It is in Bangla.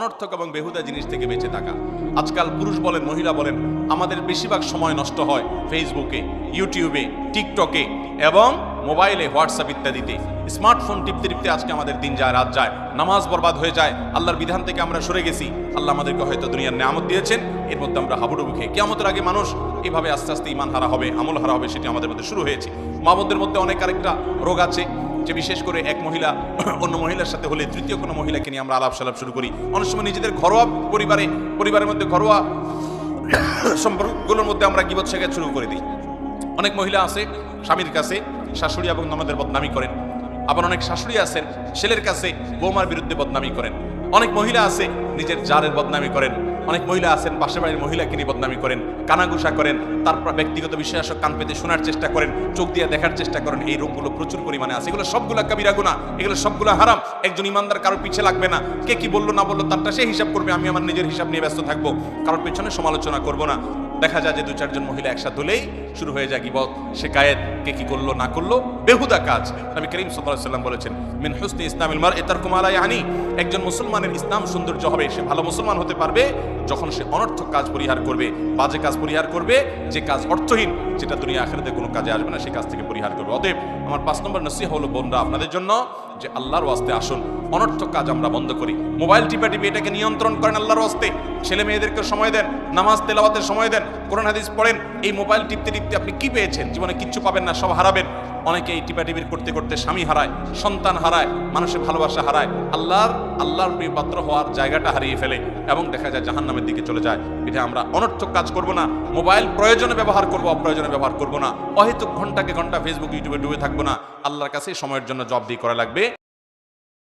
অনর্থক এবং বেহুদা জিনিস থেকে বেঁচে থাকা। আজকাল পুরুষ বলেন, মহিলা বলেন, আমাদের বেশিরভাগ সময় নষ্ট হয় ফেসবুকে, ইউটিউবে, টিকটকে এবং মোবাইলে, হোয়াটসঅ্যাপ ইত্যাদিতে। স্মার্টফোন টিপতে টিপতে আজকে আমাদের দিন যায়, রাত যায়, নামাজ বরবাদ হয়ে যায়, আল্লাহর বিধান থেকে আমরা সরে গেছি। আল্লাহ আমাদেরকে হয়তো দুনিয়ার নিয়ামত দিয়েছেন, এর মধ্যে আমরা হাবুডুবু খেয়ে কেমতের আগে মানুষ এভাবে আস্তে আস্তে ইমান হারা হবে আমল হারা হবে, সেটি আমাদের মধ্যে শুরু হয়েছে। মা মধ্যে অনেক আরেকটা রোগ আছে যে বিশেষ করে এক মহিলা, অন্য মহিলার সাথে হলে তৃতীয় কোনো মহিলাকে নিয়ে আমরা আলাপ সালাপ শুরু করি। অনেক সময় নিজেদের ঘরোয়া পরিবারে, পরিবারের মধ্যে ঘরোয়া সম্পর্কগুলোর মধ্যে আমরা গিবত শেখা শুরু করে দিই। অনেক মহিলা আছে, স্বামীর কাছে শাশুড়ি এবং ননদের বদনামি করেন। আবার অনেক শাশুড়ি আছেন, ছেলের কাছে বৌমার বিরুদ্ধে বদনামি করেন। অনেক মহিলা আছে, নিজের জারের বদনামি করেন। অনেক মহিলা আছেন পাশে বাড়ির মহিলাকে নিয়ে বদনামি করেন, কানাঘুষা করেন তারপর ব্যক্তিগত বিষয়ে আসক কান পেতে শোনার চেষ্টা করেন, চোখ দিয়ে দেখার চেষ্টা করেন, এই রোগগুলো প্রচুর পরিমাণে আছে। এগুলো সবগুলো কাবিরা গুণা এগুলো সবগুলো হারাম, একজন ইমানদার কারোর পিছিয়ে লাগবে না। কে কি বলল না বলল, তারটা সে হিসাব করবে, আমি আমার নিজের হিসাব নিয়ে ব্যস্ত থাকব। কারোর পেছনে সমালোচনা করব না। দেখা যায় যে দু চারজন মহিলা একসাথে হলেই শুরু হয়ে যায় গিবত। শেকায়েত, কে কি করল, না করল, বেহুদা কাজ। নবী করিম সাল্লাম বলেছেন, মিন হুসনি ইসলামিল মার এতার কুমালাই আনি একজন মুসলমানের ইসলাম সৌন্দর্য হবে, সে ভালো মুসলমান হতে পারবে যখন সে অনর্থক কাজ পরিহার করবে, বাজে কাজ পরিহার করবে, যে কাজ অর্থহীন, যেটা দুনিয়া আখেরাতে কোনো কাজে আসবে না সেই কাজ থেকে পরিহার করবে। অতএব আমার পাঁচ নম্বর নসিহা হলো, বোনরা, আপনাদের জন্য যে আল্লাহর ওয়াস্তে আসুন। অনর্থক কাজ আমরা বন্ধ করি। মোবাইল টিপা টিপে এটাকে নিয়ন্ত্রণ করেন আল্লাহর ওয়াস্তে। ছেলে মেয়েদেরকে সময় দেন, নামাজ তেলাওয়াতের সময় দেন, কোরআন, হাদিস পড়েন। এই মোবাইল টিপতে টিপতে আপনি কি পেয়েছেন? জীবনে কিচ্ছু পাবেন না, সব হারাবেন। অনেকে এই টিপাটিপির করতে করতে স্বামী হারায়, সন্তান হারায়, মানুষের ভালোবাসা হারায়, আল্লাহর আল্লাহর প্রিয় পাত্র হওয়ার জায়গাটা হারিয়ে ফেলে এবং দেখা যায় জাহান নামের দিকে চলে যায়। এটা আমরা অনর্থক কাজ করব না, মোবাইল প্রয়োজনে ব্যবহার করব, অপ্রয়োজনে ব্যবহার করব না, অহেতুক ঘন্টাকে ঘণ্টা ফেসবুক ইউটিউবে ডুবে থাকব না, আল্লাহর কাছে সময়ের জন্য জব দিয়ে করা লাগবে।